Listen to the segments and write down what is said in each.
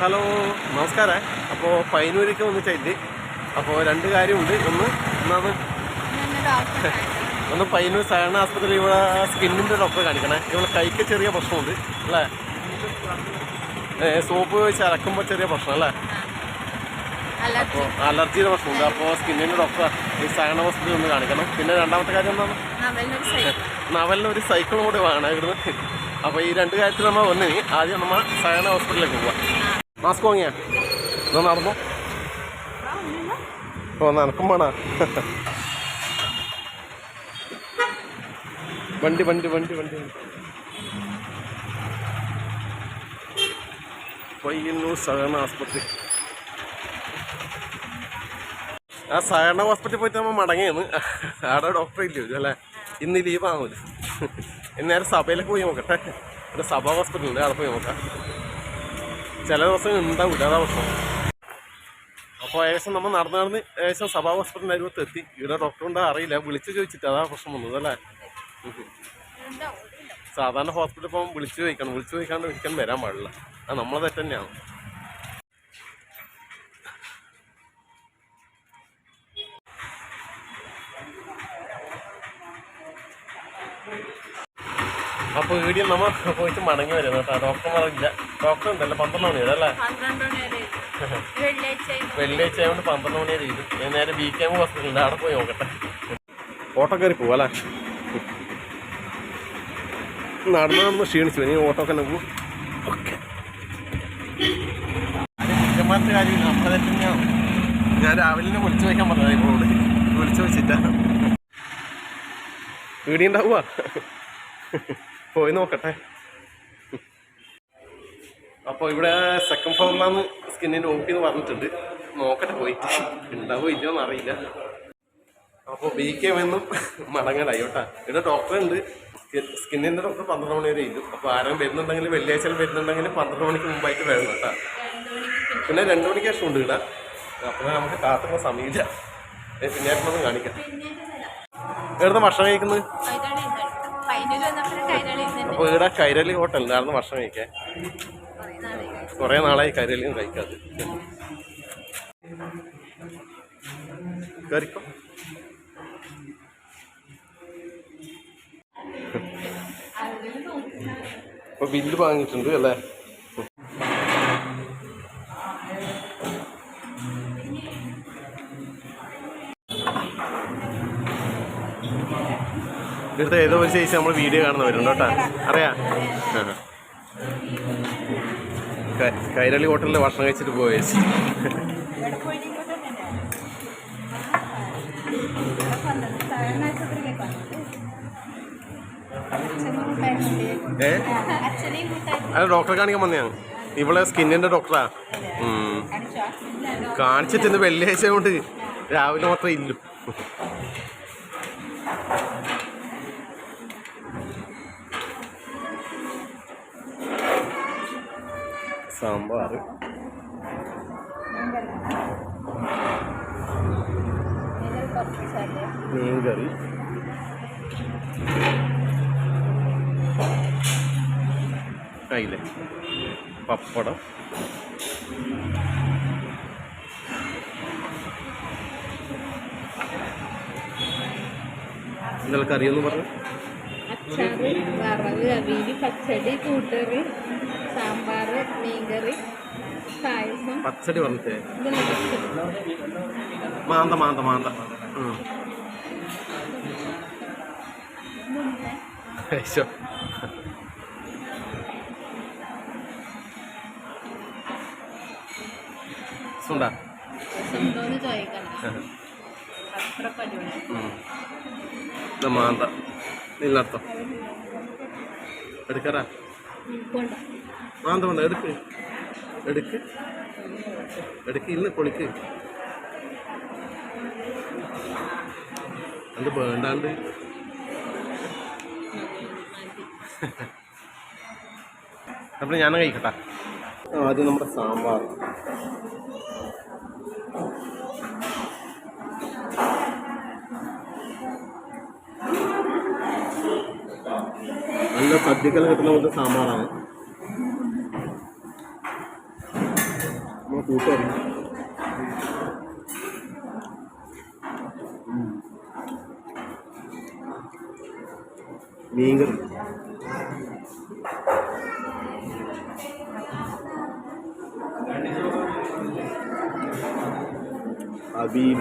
Hello നമസ്കാരം. അപ്പോൾ പൈനൂരേക്ക് വന്നിട്ടുണ്ട് അപ്പോൾ രണ്ട് കാര്യമുണ്ട്. ഒന്ന് ഒന്നാമത് ഒന്ന് പൈനൂർ സഹകരണ ആസ്പത്രിയിൽ ഇവിടെ സ്കിന്നിന്റെ ഡോക്ടറെ കാണിക്കണേ. ഇവിടെ കൈക്ക് ചെറിയ പ്രശ്നമുണ്ട് അല്ലേ? സോപ്പ് വെച്ച് അലക്കുമ്പോൾ ചെറിയ പ്രശ്നം അല്ലേ? അപ്പോൾ അലർജിയുടെ പ്രശ്നമുണ്ട്. അപ്പോൾ സ്കിന്നിന്റെ ഡോക്ടറെ ഈ സഹകരണ ഹോസ്പിറ്റലിൽ ഒന്ന് കാണിക്കണം. പിന്നെ രണ്ടാമത്തെ കാര്യം എന്താണ്? നവലിന് ഒരു സൈക്കിൾ കൂടി വേണം ഇവിടുന്ന്. അപ്പോൾ ഈ രണ്ട് കാര്യത്തിൽ നമ്മൾ വന്ന് ആദ്യം നമ്മൾ സഹകരണ ഹോസ്പിറ്റലിലേക്ക് പോവാം. മാസ്ക് വാങ്ങിയാ ഇതോ നടന്നു? ഓ നടക്കും വേണ വണ്ടി വണ്ടി വണ്ടി വണ്ടി. പയ്യന്നൂർ സഹകരണ ആസ്പത്രി. ആ സഹകരണ ഹോസ്പിറ്റലിൽ പോയിട്ട് നമ്മൾ മടങ്ങിയെന്ന്. അവിടെ ഡോക്ടർ ഇല്ല അല്ലേ? ഇന്ന് ലീവാണ് എന്നേരം സഭയിലേക്ക് പോയി നോക്കട്ടെ. ഒരു സഭ ഹോസ്പിറ്റലുണ്ട് അവിടെ പോയി നോക്കാം. ചില ദിവസം ഉണ്ടാവില്ല അതാ പ്രശ്നം. അപ്പോൾ ഏകദേശം നമ്മൾ നടന്ന് നടന്ന് ഏകദേശം സഭാ ഹോസ്പിറ്റലിന്റെ അരുവത്ത് എത്തി. ഇവിടെ ഡോക്ടറുണ്ട് അറിയില്ല. വിളിച്ച് ചോദിച്ചിട്ട് അതാ പ്രശ്നം വന്നത് അല്ലേ? സാധാരണ ഹോസ്പിറ്റലിൽ പോകുമ്പോൾ വിളിച്ച് ചോദിക്കണം. വിളിച്ച് ചോദിക്കാണ്ട് ഒരിക്കലും വരാൻ പാടില്ല. അത് നമ്മളെ തെറ്റ് തന്നെയാണ് അപ്പോൾ വീഡിയോ നമ്മൾ പോയിട്ട് മടങ്ങി വരുന്നു കേട്ടോ. ഡോക്ടർ പറഞ്ഞില്ല. ഡോക്ടർ ഉണ്ടല്ലോ പന്ത്രണ്ട് മണി വരെ അല്ലേ? വെള്ളിയാഴ്ച ആയതുകൊണ്ട് പന്ത്രണ്ട് മണി വരെ ചെയ്തു ഞാൻ നേരെ ബി കെ എം ഹോസ്പിറ്റലുണ്ട് അവിടെ പോയി നോക്കട്ടെ. ഓട്ടോ കയറി പോവാ അല്ലേ? നടന്ന് നടന്ന് ക്ഷീണിച്ചു. ഇനി ഓട്ടോ ഒക്കെ പോകും ഓക്കെ. കാര്യമില്ല നമ്മളെ തന്നെയാണ് ഞാൻ രാവിലെ തന്നെ വിളിച്ചു വയ്ക്കാൻ പറഞ്ഞത് ഇവളോട് വിളിച്ചു വെച്ചിട്ടാണ് വീടിയുണ്ടാവുക പോയി നോക്കട്ടെ. അപ്പോൾ ഇവിടെ സെക്കൻഡ് ഫ്ലോറിലാണ് സ്കിന്നിന്റെ ഓപ്പി എന്ന് പറഞ്ഞിട്ടുണ്ട്. നോക്കട്ടെ പോയിട്ട്. ഉണ്ടാവോ ഇല്ലയോ എന്നറിയില്ല. അപ്പോൾ ബി കെ എന്നും മടങ്ങലായി കേട്ടാ. ഇവിടെ ഡോക്ടർ ഉണ്ട്. സ്കിന്നിന്റെ ഡോക്ടർ പന്ത്രണ്ട് മണി വരെ ഇരിക്കും അപ്പോൾ ആരും വരുന്നുണ്ടെങ്കിൽ വെള്ളിയാഴ്ച വരുന്നുണ്ടെങ്കിൽ പന്ത്രണ്ട് മണിക്ക് മുമ്പായിട്ട് വരണം കേട്ടാ. പിന്നെ രണ്ട് മണിക്ക് ശേഷം ഉണ്ട് ഇവിടെ. അപ്പോൾ നമുക്ക് കാത്തുള്ള സമയമില്ല. പിന്നെ ഒന്നും കാണിക്കാം. എവിടുന്ന് ഭക്ഷണം കഴിക്കുന്നത്? ഇവിടെ കൈരളി ഹോട്ടൽ ഉണ്ടായിരുന്നു ഭക്ഷണം കഴിക്കാൻ. കുറേ നാളായി കൈരളിയും കഴിക്കാതെ. അപ്പൊ ബില്ല് വാങ്ങിയിട്ടുണ്ട് അല്ലേ? ഇവിടുത്തെ ഏതോ ഒരു ചേച്ചി നമ്മൾ വീഡിയോ കാണുന്നവരുണ്ട് കേട്ടോ. അറിയാ. കൈരളി ഹോട്ടലിൽ ഭക്ഷണം കഴിച്ചിട്ട് പോയ ചേച്ചി? ഏ? അത് ഡോക്ടറെ കാണിക്കാൻ വന്നതാണ് ഇവളെ സ്കിന്നിന്റെ ഡോക്ടറാ. കാണിച്ചിട്ട് ഇന്ന് വെള്ളിയാഴ്ച കൊണ്ട് രാവിലെ മാത്രമേ ഇല്ലു. സാമ്പാർ മീൻകറി. കയ്യിലെ പപ്പടം. ഇന്നലെ കറിയൊന്നും പറഞ്ഞു? പച്ചടി കൂട്ടുകറി. സാമ്പാർ മീൻകറി പായസം. പച്ചടി പറഞ്ഞേ മാന്ത മാന്ത മാന്ത. സുണ്ടാ. സ്വന്തമെന്ന് ചോദിക്കണം. അത്ര പരിപാടി മാന്ത. നിന്നർത്ഥം എടുക്കറാ മാന്ത വേണ്ട എടുക്ക്. എടുക്ക്. എടുക്ക് ഇന്ന് പൊളിക്ക്. അത് വേണ്ടാണ്ട്. അപ്പോൾ ഞാൻ കഴിക്കട്ടെ. ആദ്യം നമ്മുടെ സാമ്പാർ. നല്ല സദ്യക്കെല്ലാം കിട്ടുന്ന പോലത്തെ സാമ്പാറാണ്. നമ്മൾ കൂട്ടുകാരി മീൻകറി. അബീൽ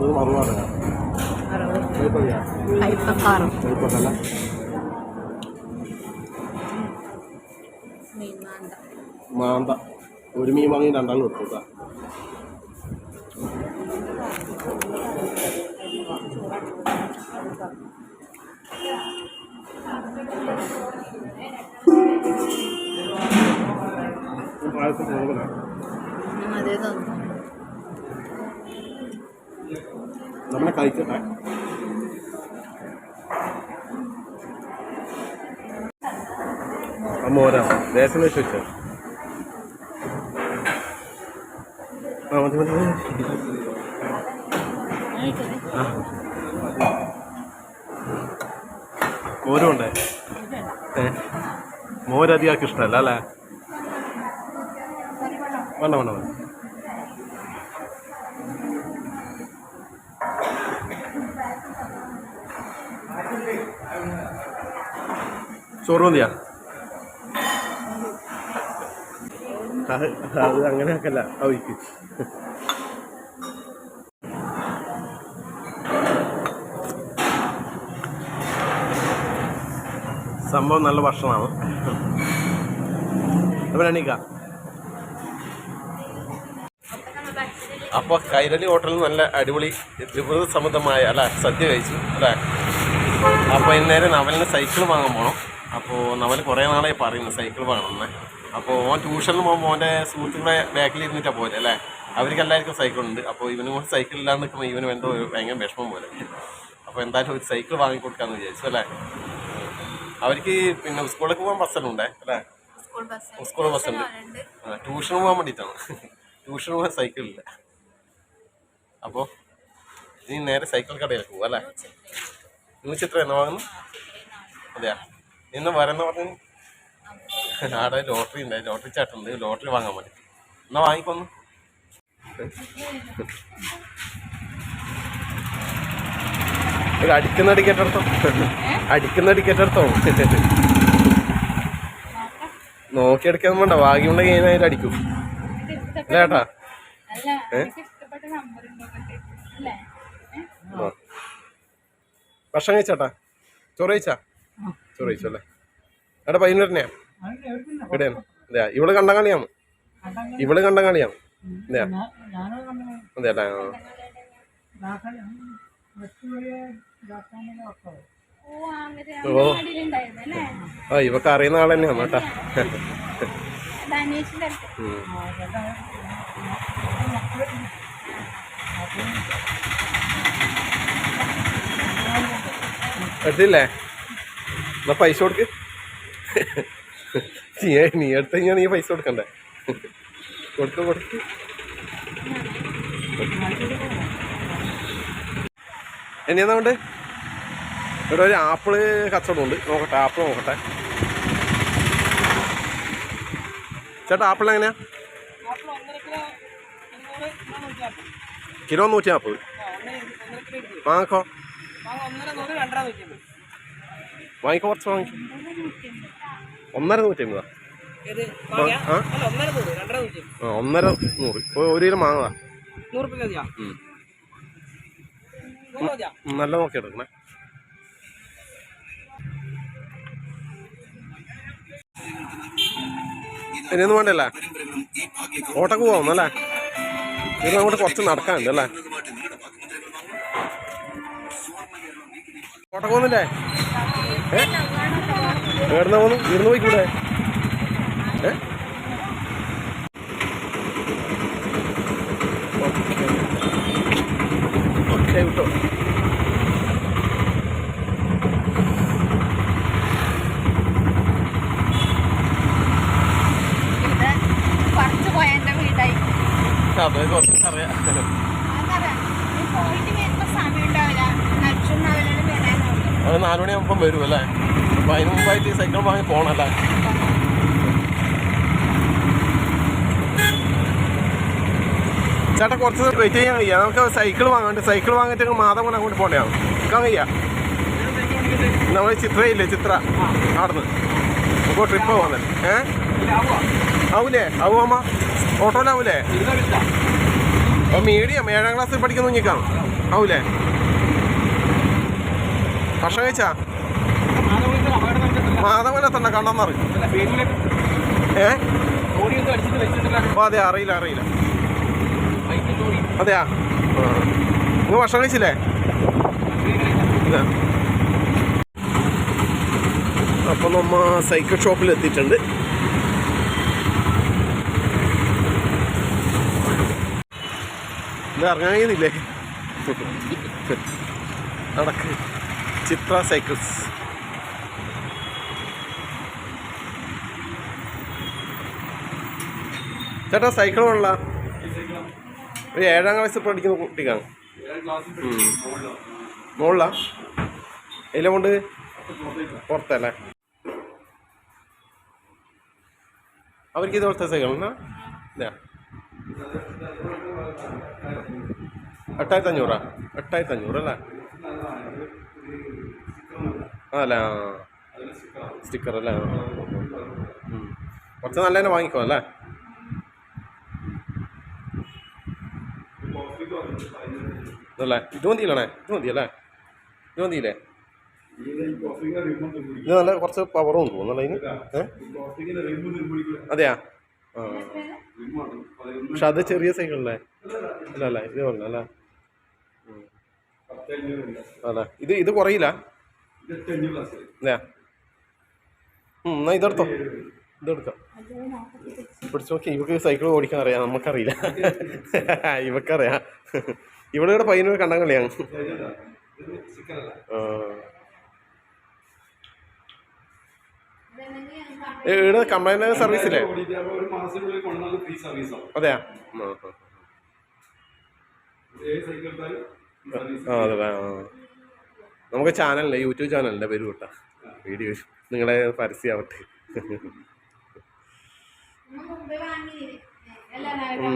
ഇത് അറുപത് മീൻ മാന്ത. ഒരു മീൻ വാങ്ങി രണ്ടാളും എടുത്തു പായസം അതേ തോന്നുന്നു. നമ്മളെ കഴിക്കട്ടെ അമ്മ ദേശം വെച്ച് വെച്ചോ ആ മതി മതി മതി. ആ. മോരും ഉണ്ടേ? ഏ? മോരധികം ഇഷ്ടമല്ല അല്ലേ? വേണ്ട വേണ്ട വേണ്ട. ചോറ് മതിയാ? അത് അങ്ങനെ ആക്കല്ല അവയ്ക്ക് സംഭവം നല്ല ഭക്ഷണമാണ്. അപ്പോൾ അപ്പൊ അപ്പോൾ കൈരളി ഹോട്ടലിൽ നല്ല അടിപൊളി വിഭവ സമൃദ്ധമായ അല്ല സദ്യ കഴിച്ചു അല്ലേ? അപ്പോൾ ഇന്നേരം നവലിന് സൈക്കിൾ വാങ്ങാൻ പോകണം അപ്പോൾ നമ്മൾ കുറേ നാളായി പറയുന്നു സൈക്കിൾ വേണമെന്ന്. അപ്പോൾ ഓൻ ട്യൂഷനിൽ പോകുമ്പോൾ ഓന്റെ സുഹൃത്തുക്കളെ ബാക്കിൽ ഇരുന്നിട്ടാണ് പോലെ അല്ലേ? അവർക്ക് എല്ലാവർക്കും സൈക്കിൾ ഉണ്ട്. അപ്പോൾ ഇവനും കൂടെ സൈക്കിൾ ഇല്ലാണ്ട് നിൽക്കുമ്പോൾ ഇവനും എന്തോ ഭയങ്കര വിഷമം പോലെ. അപ്പോൾ എന്തായാലും ഒരു സൈക്കിൾ വാങ്ങിക്കൊടുക്കാമെന്ന് വിചാരിച്ചു അല്ലേ? അവർക്ക് പിന്നെ സ്കൂളിലേക്ക് പോകാൻ ബസ്സല്ലുണ്ടേ അല്ലേ? സ്കൂൾ ബസ് സ്കൂൾ ബസ്സുണ്ട് ആ ട്യൂഷന് പോകാൻ വേണ്ടിയിട്ടാണ്. ട്യൂഷന് പോകാൻ സൈക്കിളില്ല അപ്പോൾ ഇനി നേരെ സൈക്കിൾ കടയിലേക്ക് പോകാം അല്ലേ? നൂറ്റി എത്ര എന്നാ വാങ്ങുന്നു? അതെയാ? ഇന്ന് വരെന്ന് പറഞ്ഞു ആടെ ലോട്ടറി ഉണ്ടായി. ലോട്ടറി ചാട്ടുണ്ട് ലോട്ടറി വാങ്ങാൻ വേണ്ടി. എന്നാ വാങ്ങിക്കൊന്നു. ഒരു അടിക്കുന്ന ടിക്കറ്റ് എടുത്തോ. അടിക്കുന്ന ടിക്കറ്റ് എടുത്തോ. നോക്കിയെടുക്കാൻ വേണ്ട. ഭാഗ്യമുള്ള കഴിഞ്ഞാൽ അടിക്കും. അല്ലേട്ടാ. ഭക്ഷണം കഴിച്ചാട്ടാ ചോറ് കഴിച്ചാ? ചോറ് കഴിച്ചു അല്ലേ എടാ പതിനൂറിനെയാ ഇവിടെയാണ്. അതെയാ ഇവൾ കണ്ട കളിയാണ് ഇവൾ കണ്ട കളിയാണ് അതെയാ അതെ അല്ലേ ഓ. ആ ഇവക്ക് അറിയുന്ന ആൾ തന്നെയാണ് കേട്ടാ. എടുത്തില്ലേ? എന്നാ പൈസ കൊടുക്ക്. നീ നീ എടുത്ത് കഴിഞ്ഞാൽ നീ പൈസ കൊടുക്കണ്ടേ? കൊടുക്ക കൊടുക്ക്. എന്നാ കൊണ്ട് ഇവിടെ ഒരു ആപ്പിൾ കച്ചവടം ഉണ്ട് നോക്കട്ടെ ആപ്പിൾ നോക്കട്ടെ. ചേട്ടാ ആപ്പിൾ എങ്ങനെയാ? കിലോ നൂറ്റി നാൽപ്പത് വാങ്ങിക്കോ. വാങ്ങിക്കോ കുറച്ച് വാങ്ങിക്കോ. ഒന്നര നൂറ്റി അമ്പതാ ആ ഒന്നര നൂറ് ഒരു കിലോ മാങ്ങതാ നല്ല നോക്കി എടുക്കണേ. ഇനിയൊന്നും വേണ്ടല്ലേ? ഓട്ടക്ക് പോകുന്നല്ലേ ഇത് അങ്ങോട്ട് കുറച്ച് നടക്കാനുണ്ട് അല്ലേ? ഓട്ടക്ക് പോകുന്നില്ലേ? ഏ? പോകുന്നു പോന്നു ഇരുന്ന് പോയിക്കൂടെ? ഏ? ഓക്കേ. കുറച്ച് പോയ എന്റെ വീടായി. അതെ കുറച്ച് അറിയാം അതറിയാം ഈ പോയിട്ട് വരുമ്പോൾ സമയം ഉണ്ടാവില്ല നടിച്ചുണ്ടാവില്ല വരാനുള്ളൂ അത് നാല് മണിയാകുമ്പം വരും അല്ലേ? അപ്പം അതിന് മുമ്പായിട്ട് ഈ സൈക്കിൾ വാങ്ങി പോകണല്ലേ ചേട്ടാ കുറച്ച് വെയിറ്റ് ചെയ്യാൻ കഴിയാം നമുക്ക് സൈക്കിൾ വാങ്ങാണ്ട് സൈക്കിൾ വാങ്ങിയിട്ട് മാതം കൊണ്ട് അങ്ങോട്ട് പോകണ്ടാവും നിൽക്കാൻ കഴിയാ നമ്മൾ ചിത്രയില്ലേ ചിത്ര? അവിടുന്ന്. അപ്പോൾ ട്രിപ്പ് പോകുന്നത് ഏ? ആവൂലേ? ആവുമ്മ ഓട്ടോയിലാവൂലേ? അപ്പോൾ മീഡിയം ഏഴാം ക്ലാസ്സിൽ പഠിക്കുന്ന കുഞ്ഞിക്കാം ആവൂലേ? ഭക്ഷണം കഴിച്ചാ? മാധവനെത്തണ്ട കണ്ടെന്നറി ഏ? അതെ അറിയില്ല അറിയില്ല. അതെയാ? നിങ്ങൾ ഭക്ഷണം കഴിച്ചില്ലേ? അപ്പം നമ്മ സൈക്കിൾ ഷോപ്പിൽ എത്തിയിട്ടുണ്ട് ഇത് ഇറങ്ങാൻ കഴിയുന്നില്ലേ? നടക്ക്. ചിത്ര സൈക്കിൾസ്. ചേട്ടാ സൈക്കിൾ കൊള്ള. ഒരു ഏഴാം ക്ലാസ് പഠിക്കുന്ന കുട്ടിക്കാണ്. മുകളിലാ എല്ലാം കൊണ്ട് പുറത്തല്ലേ? അവർക്ക് ഇതുപോലത്തെ സൈക്കിൾ എട്ടായിരത്തി അഞ്ഞൂറാ എട്ടായിരത്തി അല്ലേ? ആ സ്റ്റിക്കർ അല്ലേ. കുറച്ച് നല്ല തന്നെ വാങ്ങിക്കോ അല്ലേ? ഇതല്ലേ? ഇത് മതിയില്ലേ ഇത് മതിയല്ലേ? ഇത് മതിയില്ലേ? ഇത് നല്ല കുറച്ച് പവറും തോന്നുന്നു അതിന് ഏ? അതെയാ? പക്ഷെ അത് ചെറിയ സൈക്കിളല്ലേ അല്ല അല്ല ഇത് പറഞ്ഞല്ലേ അല്ല ഇത് ഇത് കുറയില്ല. എന്നാ ഇതെടുത്തോ. ഇതെടുക്കാം പിടിച്ചു നോക്കി ഇവക്ക് സൈക്കിൾ ഓടിക്കാൻ അറിയാം നമുക്കറിയില്ല. ഇവക്കറിയാം. ഇവിടെ ഇവിടെ പയ്യനൂർ കണ്ടങ്ങളിയാണ് കളിയാണ് ഇവിടെ കംപ്ലൈന്റ് സർവീസ് ഇല്ലേ? അതെയാ? ആ അതെ ആ. നമുക്ക് ചാനലിന്റെ യൂട്യൂബ് ചാനലിന്റെ പേര് കൂട്ടാ. വീഡിയോ നിങ്ങളെ പരസ്യമാവട്ടെ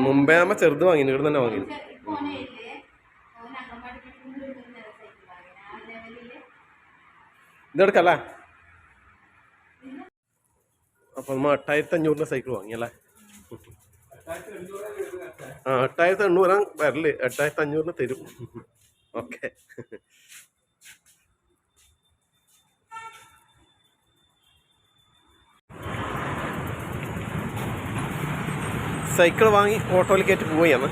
മുമ്പ് നമ്മ ചെറുത് വാങ്ങി ഇവിടെ തന്നെ വാങ്ങി ഇതെടുക്കല്ലേ അപ്പൊ നമ്മൾ എട്ടായിരത്തി അഞ്ഞൂറിന്റെ സൈക്കിൾ വാങ്ങിയല്ലേ ആ എട്ടായിരത്തി എണ്ണൂറാ വരൽ. എട്ടായിരത്തി അഞ്ഞൂറിന് തരും. ഓക്കെ. സൈക്കിൾ വാങ്ങി ഓട്ടോയിൽ കയറ്റി പോവുകയാണ്.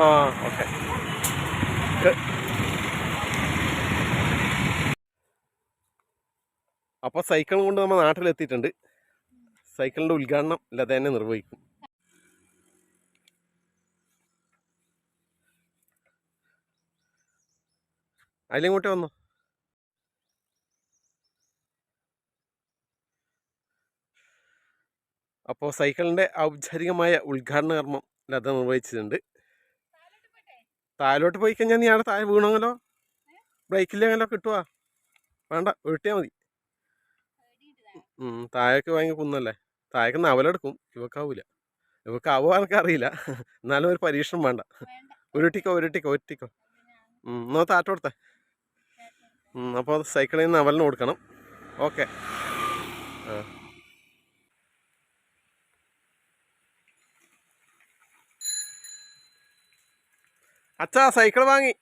ആ ഓക്കെ. അപ്പോൾ സൈക്കിൾ കൊണ്ട് നമ്മൾ നാട്ടിലെത്തിയിട്ടുണ്ട്. സൈക്കിളിന്റെ ഉദ്ഘാടനം ലത തന്നെ നിർവഹിക്കും. അതിലിങ്ങോട്ട് വന്നോ. അപ്പോൾ സൈക്കിളിന്റെ ഔപചാരികമായ ഉദ്ഘാടന കർമ്മം ലത നിർവഹിച്ചിട്ടുണ്ട്. താഴോട്ട് പോയി കഴിഞ്ഞാൽ നീ അവിടെ താഴെ വീണമെങ്കിലോ ബ്രേക്കില്ലെങ്കിലോ കിട്ടുവാ? വേണ്ട ഒഴിട്ടിയാൽ മതി. താഴേക്ക് ഭയങ്കര കുന്നല്ലേ? താഴേക്ക് നവലെടുക്കും ഇവക്കാവൂല. ഇവക്കാവോ എനിക്ക് അറിയില്ല എന്നാലും ഒരു പരീക്ഷണം വേണ്ട. ഉരുട്ടിക്കോ ഉരുട്ടിക്കോ ഉരുട്ടിക്കോ. എന്നാ താറ്റ കൊടുത്തേ അപ്പോൾ സൈക്കിളിൽ നിന്ന് നവലിന് കൊടുക്കണം. ഓക്കെ. ആ. അച്ഛാ സൈക്കിൾ വാങ്ങി.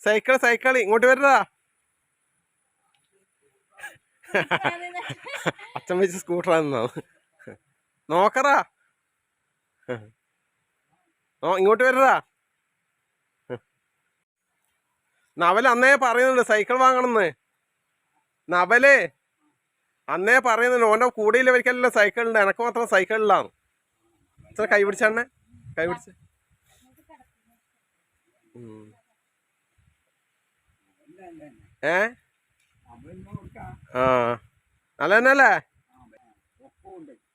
സൈക്കിൾ സൈക്കിൾ ഇങ്ങോട്ട് വരുന്നതാ അച്ഛൻ വെച്ച് സ്കൂട്ടറാണെന്നോ. നോക്കറാ. ഓ ഇങ്ങോട്ട് വരുന്നതാ നവൽ അന്നേ പറയുന്നുണ്ട് സൈക്കിൾ വാങ്ങണമെന്ന് നവൽ അന്നേ പറയുന്നുണ്ട് ഓന്റെ സൈക്കിൾ ഉണ്ട് എനക്ക് മാത്രം സൈക്കിളിലാണ് അച്ഛനെ കൈ പിടിച്ചാണേ കൈ പിടിച്ച് ഉം. അല്ല അല്ല അല്ല. ഏ? ആ. നല്ല തന്നെ അല്ലേ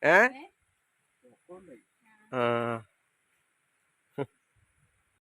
ഏ? ആ.